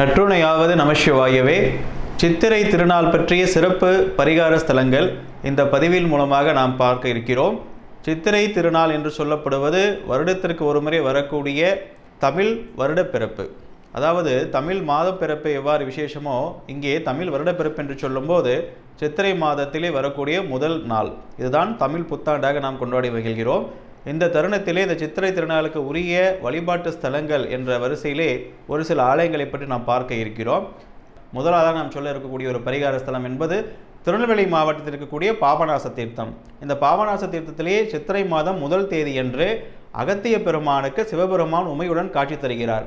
நற்றுணையாவது நமசிவாயவே. சித்திரை திருநாள் பற்றிய சிறப்பு பரிகார ஸ்தலங்கள் இந்த பதிவின் மூலமாக நாம் பார்க்க இருக்கிறோம். சித்திரை திருநாள் என்று சொல்லப்படுவது வருடத்திற்கு ஒருமுறை வரக்கூடிய தமிழ் வருடப்பிறப்பு. அதாவது தமிழ் மாதப்பிறப்பு எவ்வாறு விசேஷமோ இங்கே தமிழ் வருடப்பிறப்பு என்று சொல்லும்போது சித்திரை மாதத்திலே வரக்கூடிய முதல் நாள். இதுதான் தமிழ் புத்தாண்டாக நாம் கொண்டாடி மகிழ்கிறோம். இந்த தருணத்திலே இந்த சித்திரை திருநாளுக்கு உரிய வழிபாட்டு ஸ்தலங்கள் என்ற வரிசையிலே ஒரு சில ஆலயங்களை பற்றி நாம் பார்க்க இருக்கிறோம். முதலாவதாக நாம் சொல்ல இருக்கக்கூடிய ஒரு பரிகார ஸ்தலம் என்பது திருநெல்வேலி மாவட்டத்தில் இருக்கக்கூடிய பாபநாச தீர்த்தம். இந்த பாபநாச தீர்த்தத்திலேயே சித்திரை மாதம் முதல் தேதி என்று அகத்திய பெருமானுக்கு சிவபெருமான் உமையுடன் காட்சி தருகிறார்.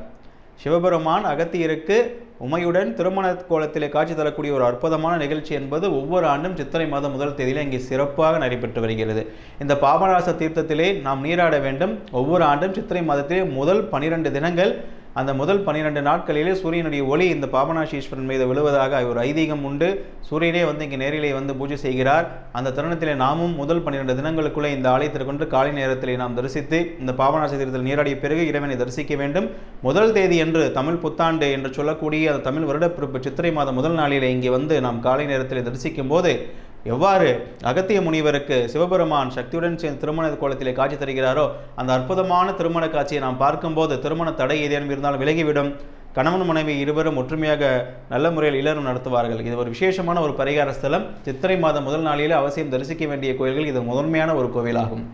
சிவபெருமான் அகத்தியருக்கு உமையுடன் திருமண கோலத்திலே காட்சி தரக்கூடிய ஒரு அற்புதமான நிகழ்ச்சி என்பது ஒவ்வொரு ஆண்டும் சித்திரை மாதம் முதல் தேதியில் இங்கே சிறப்பாக நடைபெற்று வருகிறது. இந்த பாபநாச தீர்த்தத்திலே நாம் நீராட வேண்டும். ஒவ்வொரு ஆண்டும் சித்திரை மாதத்திலே முதல் பனிரெண்டு தினங்கள் அந்த முதல் பன்னிரெண்டு நாட்களிலே சூரியனுடைய ஒளி இந்த பாபநாசீஸ்வரன் மீது விழுவதாக ஒரு ஐதீகம் உண்டு. சூரியனே வந்து இங்கே நேரிலே வந்து பூஜை செய்கிறார். அந்த தருணத்திலே நாமும் முதல் பன்னிரெண்டு தினங்களுக்குள்ளே இந்த ஆலயத்திற்கு கொண்டு காலை நேரத்திலே நாம் தரிசித்து இந்த பாபநாச தீர்த்தத்தில் நீராடிய பிறகு இறைவனை தரிசிக்க வேண்டும். முதல் தேதி என்று தமிழ் புத்தாண்டு என்று சொல்லக்கூடிய அந்த தமிழ் வருடப்பிறப்பு சித்திரை மாதம் முதல் நாளிலே இங்கே வந்து நாம் காலை நேரத்தில் தரிசிக்கும் போது எவ்வாறு அகத்திய முனிவருக்கு சிவபெருமான் சக்தியுடன் சேர்ந்து திருமண கோலத்திலே காட்சி தருகிறாரோ அந்த அற்புதமான திருமண காட்சியை நாம் பார்க்கும்போது திருமண தடை ஏதேனும் இருந்தால் விலகிவிடும். கணவன் மனைவி இருவரும் ஒற்றுமையாக நல்ல முறையில் இளரும் நடத்துவார்கள். இது ஒரு விசேஷமான ஒரு பரிகார ஸ்தலம். சித்திரை மாதம் முதல் நாளிலே அவசியம் தரிசிக்க வேண்டிய கோயில்கள் இது முதன்மையான ஒரு கோவிலாகும்.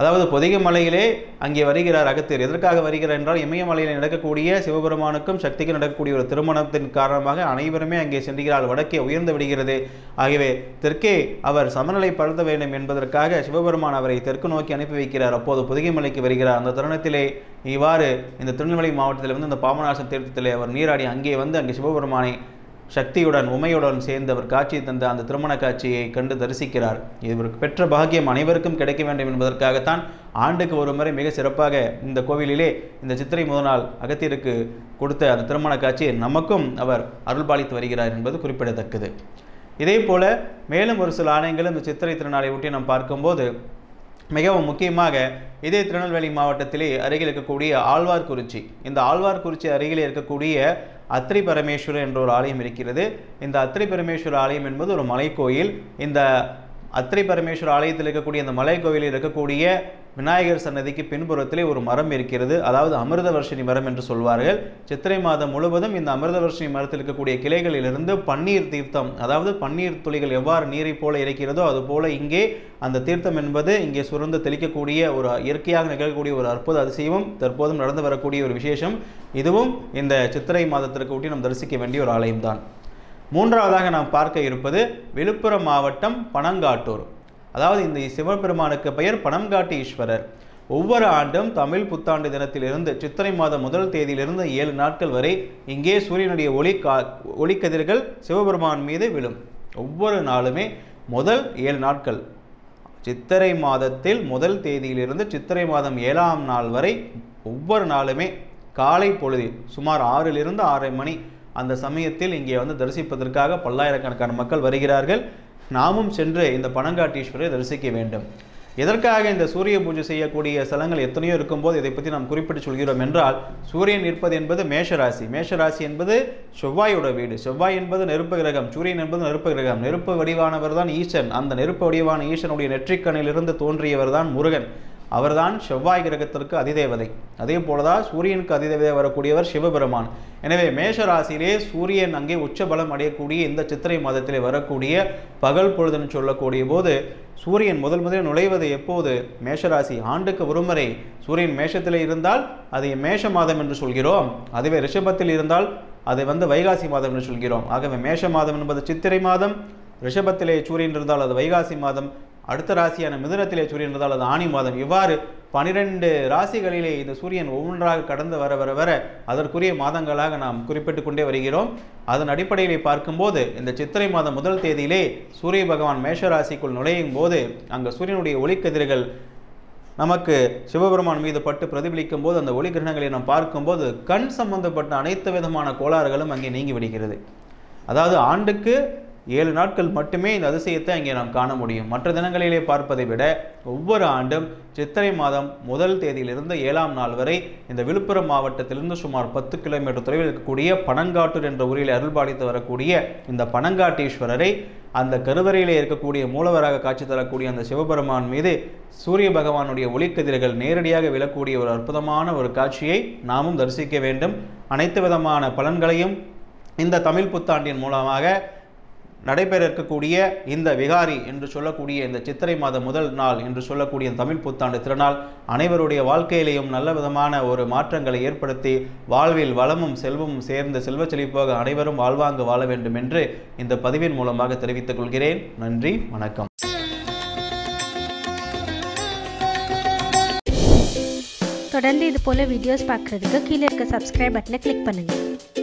அதாவது பொதிகை மலையிலே அங்கே வருகிறார் அகத்தியர். எதற்காக வருகிறார் என்றால் இமயமலையில் நடக்கக்கூடிய சிவபெருமானுக்கும் சக்திக்கும் நடக்கக்கூடிய ஒரு திருமணத்தின் காரணமாக அனைவருமே அங்கே செல்கிறார் வடக்கே உயர்ந்து விடுகிறது. ஆகவே தெற்கே அவர் சமநிலைப்படுத்த வேண்டும் என்பதற்காக சிவபெருமான் அவரை தெற்கு நோக்கி அனுப்பி வைக்கிறார். அப்போது பொதிகை மலைக்கு வருகிறார். அந்த தருணத்திலே இவ்வாறு இந்த திருநெல்வேலி மாவட்டத்தில் வந்து இந்த பாமநாச தீர்த்தத்திலே அவர் நீராடி அங்கே வந்து அங்கே சிவபெருமானை சக்தியுடன் உமையுடன் சேர்ந்து அவர் காட்சி தந்த அந்த திருமண காட்சியை கண்டு தரிசிக்கிறார். இவருக்கு பெற்ற பாகியம் அனைவருக்கும் கிடைக்க வேண்டும் என்பதற்காகத்தான் ஆண்டுக்கு ஒரு முறை மிக சிறப்பாக இந்த கோவிலிலே இந்த சித்திரை முதல் நாள் அகத்தியருக்கு கொடுத்த அந்த திருமண காட்சியை நமக்கும் அவர் அருள்பாலித்து வருகிறார் என்பது குறிப்பிடத்தக்கது. இதே போல மேலும் ஒரு சில ஆணையங்களும் இந்த சித்திரை திருநாளை ஒட்டி நாம் பார்க்கும்போது மிகவும் முக்கியமாக இதே திருநெல்வேலி மாவட்டத்திலே அருகில் இருக்கக்கூடிய ஆழ்வார்குறிச்சி. இந்த ஆழ்வார்குறிச்சி அருகில் இருக்கக்கூடிய அத்திரி பரமேஸ்வரர் என்ற ஒரு ஆலயம் இருக்கிறது. இந்த அத்திரி பரமேஸ்வரர் ஆலயம் என்பது ஒரு மலைக்கோயில். இந்த அத்திரை பரமேஸ்வர ஆலயத்தில் இருக்கக்கூடிய அந்த மலை கோவிலில் இருக்கக்கூடிய விநாயகர் சன்னதிக்கு பின்புறத்திலே ஒரு மரம் இருக்கிறது. அதாவது அமிர்தவர்ஷினி மரம் என்று சொல்வார்கள். சித்திரை மாதம் முழுவதும் இந்த அமிர்தவர்ஷினி மரத்தில் இருக்கக்கூடிய கிளைகளிலிருந்து பன்னீர் தீர்த்தம் அதாவது பன்னீர் துளிகள் எவ்வாறு நீரை போல இருக்கிறதோ அதுபோல இங்கே அந்த தீர்த்தம் என்பது இங்கே சுரந்து தெளிக்கக்கூடிய ஒரு இயற்கையாக நிகழக்கூடிய ஒரு அற்புத அதிசயமும் தற்போதும் நடந்து வரக்கூடிய ஒரு விசேஷம். இதுவும் இந்த சித்திரை மாதத்திற்கு ஒட்டி நாம் தரிசிக்க வேண்டிய ஒரு ஆலயம்தான். மூன்றாவதாக நாம் பார்க்க இருப்பது விழுப்புரம் மாவட்டம் பனங்காட்டூர். அதாவது இந்த சிவபெருமானுக்கு பெயர் பனங்காட்டு ஈஸ்வரர் ஒவ்வொரு ஆண்டும் தமிழ் புத்தாண்டு தினத்திலிருந்து சித்திரை மாதம் முதல் தேதியிலிருந்து ஏழு நாட்கள் வரை இங்கே சூரியனுடைய ஒளி கா ஒளிக்கதிர்கள் சிவபெருமான் மீது விழும். ஒவ்வொரு நாளுமே முதல் ஏழு நாட்கள். சித்திரை மாதத்தில் முதல் தேதியிலிருந்து சித்திரை மாதம் ஏழாம் நாள் வரை ஒவ்வொரு நாளுமே காலை பொழுது சுமார் ஆறிலிருந்து ஆறரை மணி அந்த சமயத்தில் இங்கே வந்து தரிசிப்பதற்காக பல்லாயிரக்கணக்கான மக்கள் வருகிறார்கள். நாமும் சென்று இந்த பனங்காட்டீஸ்வரரை தரிசிக்க வேண்டும். எதற்காக இந்த சூரிய பூஜை செய்யக்கூடிய ஸ்தலங்கள் எத்தனையோ இருக்கும்போது இதை பற்றி நாம் குறிப்பிட்டு சொல்கிறோம் என்றால் சூரியன் இருப்பது என்பது மேஷராசி. மேஷராசி என்பது செவ்வாயோட வீடு. செவ்வாய் என்பது நெருப்பு கிரகம். சூரியன் என்பது நெருப்பு கிரகம். நெருப்பு வடிவானவர் தான் ஈசன். அந்த நெருப்பு வடிவான ஈசனுடைய நெற்றிக்கணிலிருந்து தோன்றியவர் தான் முருகன். அவர்தான் செவ்வாய் கிரகத்திற்கு அதிதேவதை. அதே போலதான் சூரியனுக்கு அதிதேவதை வரக்கூடியவர் சிவபெருமான். எனவே மேஷ ராசியிலே சூரியன் அங்கே உச்சபலம் அடையக்கூடிய இந்த சித்திரை மாதத்திலே வரக்கூடிய பகல் பொழுதுன்னு சொல்லக்கூடிய போது சூரியன் முதல் முதலில் நுழைவது எப்போது? மேஷராசி ஆண்டுக்கு ஒருமுறை. சூரியன் மேஷத்தில் இருந்தால் அதை மேஷ மாதம் என்று சொல்கிறோம். அதுவே ரிஷபத்தில் இருந்தால் அதை வந்து வைகாசி மாதம் என்று சொல்கிறோம். ஆகவே மேஷ மாதம் என்பது சித்திரை மாதம். ரிஷபத்திலே சூரியன் இருந்தால் அது வைகாசி மாதம். அடுத்த ராசியான மிதுனத்திலே சூரியன் இருந்தால் அது ஆணி மாதம். இவ்வாறு பனிரெண்டு ராசிகளிலே இந்த சூரியன் ஒவ்வொன்றாக கடந்து வர வர வர அதற்குரிய மாதங்களாக நாம் குறிப்பிட்டு கொண்டே வருகிறோம். அதன் அடிப்படையிலே பார்க்கும்போது இந்த சித்திரை மாதம் முதல் தேதியிலே சூரிய பகவான் மேஷ ராசிக்குள் நுழையும் போது அங்கே சூரியனுடைய ஒளிக்கதிர்கள் நமக்கு சிவபெருமான் மீது பட்டு பிரதிபலிக்கும் போது அந்த ஒளி கிரகங்களை நாம் பார்க்கும்போது கண் சம்பந்தப்பட்ட அனைத்து விதமான கோளாறுகளும் அங்கே நீங்கி விடுகிறது. அதாவது ஆண்டுக்கு ஏழு நாட்கள் மட்டுமே இந்த அதிசயத்தை அங்கே நாம் காண முடியும். மற்ற தினங்களிலே பார்ப்பதை விட ஒவ்வொரு ஆண்டும் சித்திரை மாதம் முதல் தேதியிலிருந்து ஏழாம் நாள் வரை இந்த விழுப்புரம் மாவட்டத்திலிருந்து சுமார் பத்து கிலோமீட்டர் தொலைவில் இருக்கக்கூடிய பனங்காட்டூர் என்ற ஊரில் அருள்பாடித்து வரக்கூடிய இந்த பனங்காட்டீஸ்வரரை அந்த கருவறையிலே இருக்கக்கூடிய மூலவராக காட்சி தரக்கூடிய அந்த சிவபெருமான் மீது சூரிய பகவானுடைய ஒளிக்கதிர்கள் நேரடியாக விழக்கூடிய ஒரு அற்புதமான ஒரு காட்சியை நாமும் தரிசிக்க வேண்டும். அனைத்து விதமான பலன்களையும் இந்த தமிழ் புத்தாண்டின் மூலமாக நடைபெற இருக்கக்கூடிய இந்த விகாரி என்று சொல்லக்கூடிய இந்த சித்திரை மாத முதல் நாள் என்று சொல்லக்கூடிய தமிழ் புத்தாண்டு திருநாள் அனைவருடைய வாழ்க்கையிலேயும் நல்ல விதமான ஒரு மாற்றங்களை ஏற்படுத்தி வாழ்வில் வளமும் செல்வமும் சேர்ந்து செல்வ செழிப்பாக அனைவரும் வாழ்வாங்கு வாழ வேண்டும் என்று இந்த பதிவின் மூலமாக தெரிவித்துக் கொள்கிறேன். நன்றி வணக்கம். தொடர்ந்து இது வீடியோஸ் பார்க்குறதுக்கு கீழே இருக்க சப்ஸ்கிரைப் பட்டனை கிளிக் பண்ணுங்கள்